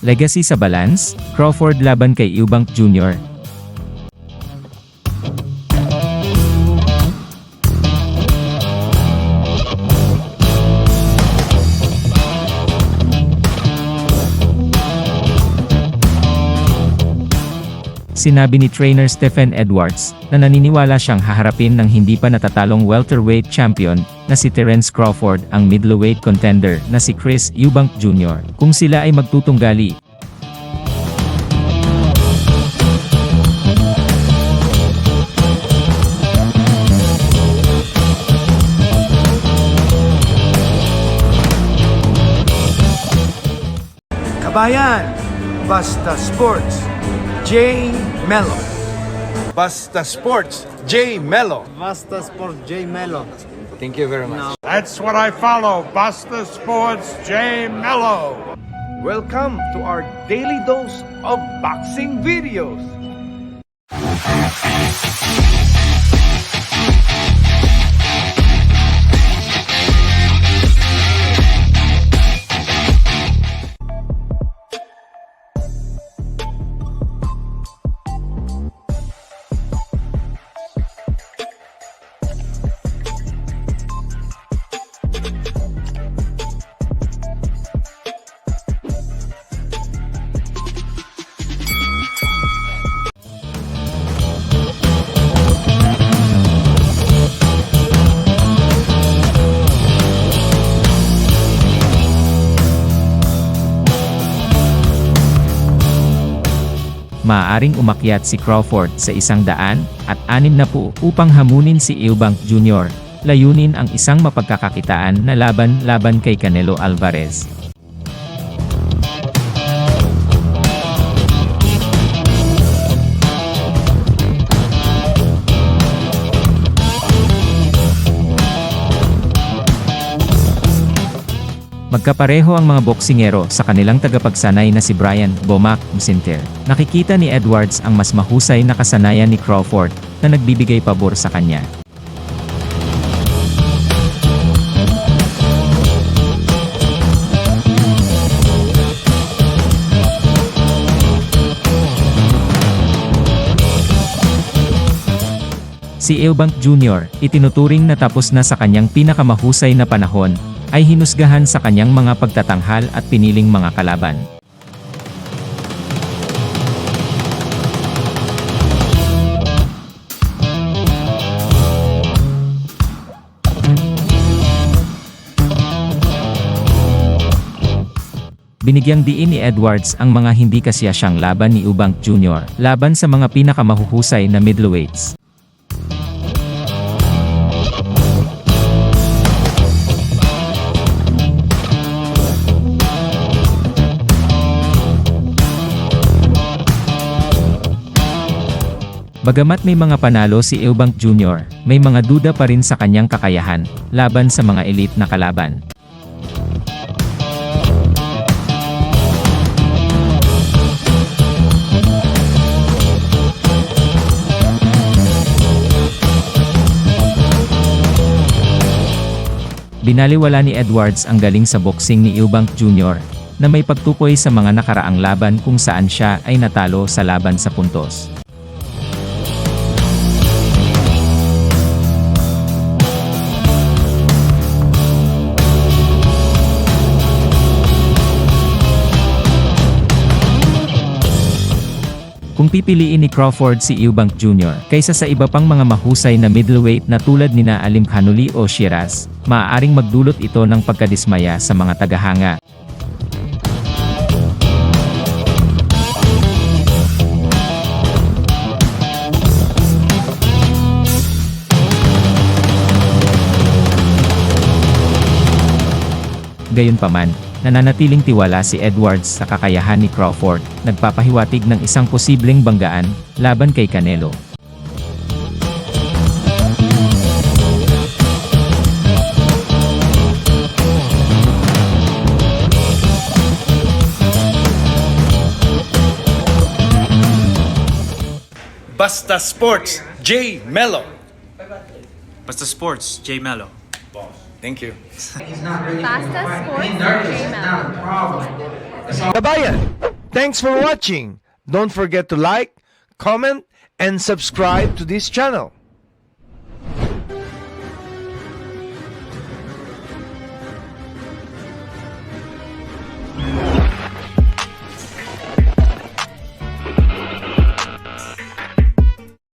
Legacy sa balance, Crawford laban kay Eubank Jr. Sinabi ni trainer Stephen Edwards na naniniwala siyang haharapin ng hindi pa natatalong welterweight champion na si Terence Crawford ang middleweight contender na si Chris Eubank Jr. kung sila ay magtutunggali. Kabayan, Basta Sports, J. Mello. Basta Sports, J. Mello. Basta Sports, J Mello. Thank you very much. That's what I follow. Buster Sports J Mello. Welcome to our daily dose of boxing videos. Maaaring umakyat si Crawford sa isang daan at anim na po upang hamunin si Eubank Jr. Layunin ang isang mapagkakakitaan na laban-laban kay Canelo Alvarez. Magkapareho ang mga boksingero sa kanilang tagapagsanay na si Brian Bomac Musinter. Nakikita ni Edwards ang mas mahusay na kasanayan ni Crawford na nagbibigay pabor sa kanya. Si Eubank Jr., itinuturing na tapos na sa kanyang pinakamahusay na panahon, ay hinusgahan sa kanyang mga pagtatanghal at piniling mga kalaban. Binigyang diin ni Edwards ang mga hindi kasiyasyang laban ni Eubank Jr. laban sa mga pinakamahuhusay na middleweights. Bagamat may mga panalo si Eubank Jr., may mga duda pa rin sa kanyang kakayahan, laban sa mga elite na kalaban. Binaliwala ni Edwards ang galing sa boxing ni Eubank Jr. na may pagtukoy sa mga nakaraang laban kung saan siya ay natalo sa laban sa puntos. Kung pipiliin ni Crawford si Eubank Jr. kaysa sa iba pang mga mahusay na middleweight na tulad nina Alim Khanuli o Shiraz, maaaring magdulot ito ng pagkadismaya sa mga tagahanga. Gayunpaman, nananatiling tiwala si Edwards sa kakayahan ni Crawford, nagpapahiwatig ng isang posibleng banggaan laban kay Canelo. Basta Sports, J. Mello. Basta Sports, J Mello. Thank you. Basta Sports J Mello. Kabayan, thanks for watching. Don't forget to like, comment, and subscribe to this channel.